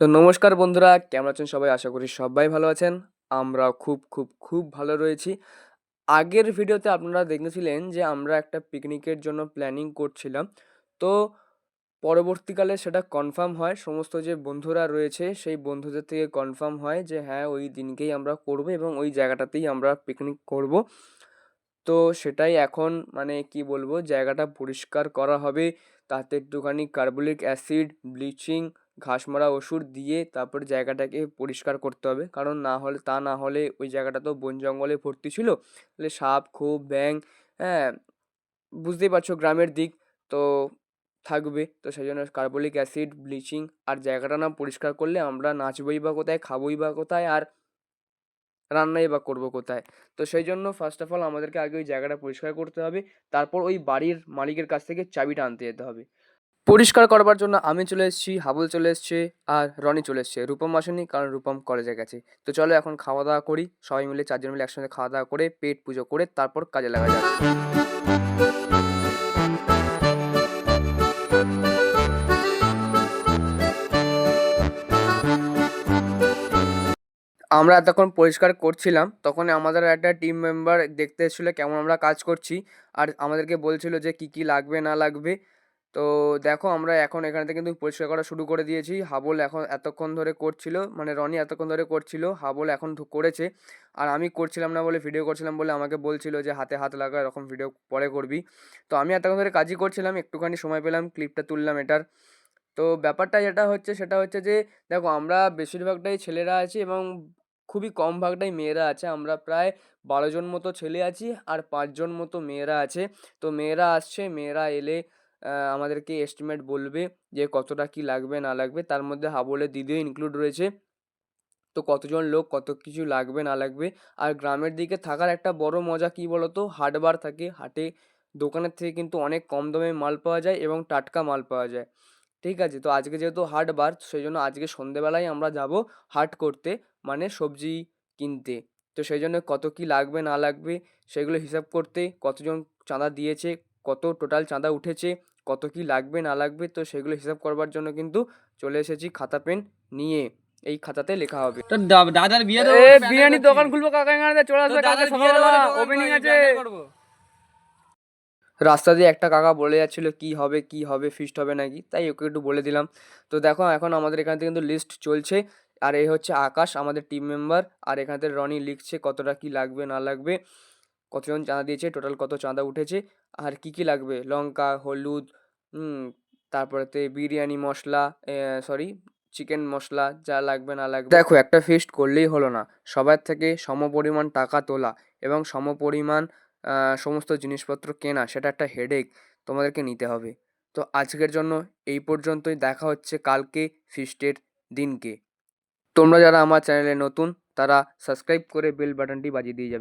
তো নমস্কার বন্ধুরা, কেমন আছেন সবাই? আশা করি সবাই ভালো আছেন। আমরা খুব খুব খুব ভালো রয়েছি। আগের ভিডিওতে আপনারা দেখেছিলেন যে, আমরা একটা পিকনিকের জন্য প্ল্যানিং করছিলাম। তো পরবর্তীকালে সেটা কনফার্ম হয়। সমস্ত যে বন্ধুরা রয়েছে, সেই বন্ধুদের থেকে কনফার্ম হয় যে হ্যাঁ ওই দিনকেই আমরা করব এবং ওই জায়গাটাতেই আমরা পিকনিক করব। তো সেটাই এখন মানে কি বলব, জায়গাটা পরিষ্কার করা হবে। তাতে একটুখানি কার্বলিক অ্যাসিড ব্লিচিং ঘাস মারা ওষুধ দিয়ে তারপর জায়গাটাকে পরিষ্কার করতে হবে। কারণ না হলে, তা না হলে ওই জায়গাটা তো বন জঙ্গলে ভর্তি ছিল। তাহলে সাপ খোপ ব্যাঙ হ্যাঁ বুঝতেই পারছ গ্রামের দিক তো থাকবে। তো সেই জন্য কার্বলিক অ্যাসিড, ব্লিচিং আর জায়গাটা না পরিষ্কার করলে আমরা নাচবই বা কোথায়, খাবোই বা কোথায় আর রান্নাই বা করব কোথায়? তো সেই জন্য ফার্স্ট অফ অল আমাদেরকে আগে ওই জায়গাটা পরিষ্কার করতে হবে। তারপর ওই বাড়ির মালিকের কাছ থেকে চাবিটা আনতে যেতে হবে। পরিষ্কার করবার জন্য আমি চলে এসেছি, হাবুল চলে এসছে আর রনি চলে এসছে। রূপম আসেনি কারণ রূপম কলেজে গেছে। তো চলো এখন খাওয়া দাওয়া করি। সবাই মিলে চারজন মিলে একসঙ্গে খাওয়া দাওয়া করে, পেট পুজো করে তারপর কাজে লাগা যাবে আমরা এতক্ষণ পরিষ্কার করছিলাম, তখন আমাদের একটা টিম মেম্বার দেখতে এসেছিল কেমন আমরা কাজ করছি। আর আমাদেরকে বলছিল যে কি কি লাগবে, না লাগবে। তো দেখো আমরা এখন এখান থেকে কিন্তু পরিষ্কার করা শুরু করে দিয়েছি। হাবল এখন এতক্ষণ ধরে করছিল মানে রনি এতক্ষণ ধরে করছিল, হাবল এখন করেছে। আর আমি করছিলাম না বলে ভিডিও করছিলাম বলে আমাকে বলছিল যে হাতে হাত লাগা, এরকম ভিডিও পরে করবি। তো আমি এতক্ষণ ধরে কাজই করছিলাম, একটুখানি সময় পেলাম ক্লিপটা তুললাম এটার। তো ব্যাপারটা যেটা হচ্ছে, সেটা হচ্ছে যে, দেখো আমরা বেশিরভাগটাই ছেলেরা আছি এবং খুবই কম ভাগটাই মেয়েরা আছে। আমরা প্রায় বারো জন মতো ছেলে আছি আর পাঁচজন মতো মেয়েরা আছে। তো মেয়েরা আসছে, মেয়েরা এলে আমাদেরকে এস্টিমেট বলবে যে কতটা কি লাগবে, না লাগবে। তার মধ্যে হাবলের দিদিও ইনক্লুড রয়েছে। তো কতজন লোক, কত কিছু লাগবে, না লাগবে। আর গ্রামের দিকে থাকার একটা বড় মজা কি বলতো? হাটবার থাকে। হাটে দোকানের থেকে কিন্তু অনেক কম দামে মাল পাওয়া যায় এবং টাটকা মাল পাওয়া যায়। ঠিক আছে? তো আজকে যেহেতু হাট বার সেই জন্য আজকে সন্ধেবেলায় আমরা যাব হাট করতে মানে সবজি কিনতে। তো সেই জন্য কত কি লাগবে, না লাগবে, সেগুলো হিসাব করতে কতজন চাঁদা দিয়েছে কত টোটাল চাঁদা উঠেছে কত কি লাগবে না লাগবে তো সেগুলো হিসাব করবার জন্য কিন্তু চলে এসেছি খাতা পেন নিয়ে। এই খাতাতে লেখা হবে। দা- দাদার বিয়ে প্যান্ডেল বিরিয়ানির দোকান খুলবো কাকা এখানে চলে আসবে কাকা সকালবেলা ওপেনিং আছে। রাস্তা দিয়ে একটা কাকা বলে যাচ্ছিল কি হবে কি হবে ফিস্ট হবে নাকি? তাই ওকে একটু বলে দিলাম। তো দেখো এখন আমাদের এখান থেকে কিন্তু লিস্ট চলছে। আর এই হচ্ছে আকাশ আমাদের টিম মেম্বার আর এখান থেকে রনি লিখছে কতটা কি লাগবে না লাগবে। কতজন চাঁদা দিয়েছে টোটাল কত চাঁদা উঠেছে আর কি কি লাগবে? লঙ্কা হলুদ তারপরেতে বিরিয়ানি মশলা সরি চিকেন মশলা যা লাগবে না লাগবে। দেখো একটা ফিস্ট করলেই হলো না। সবার থেকে সমপরিমাণ টাকা তোলা এবং সমপরিমাণ আহ, সমস্ত জিনিসপত্র কেনা সেটা একটা হেডেক তোমাদেরকে নিতে হবে। তো আজকের জন্য এই পর্যন্তই। দেখা হচ্ছে কালকে ফিস্টের দিনকে। তোমরা যারা আমার চ্যানেলে নতুন তারা সাবস্ক্রাইব করে বেল বাটনটি বাজিয়ে দিয়ে যাবে।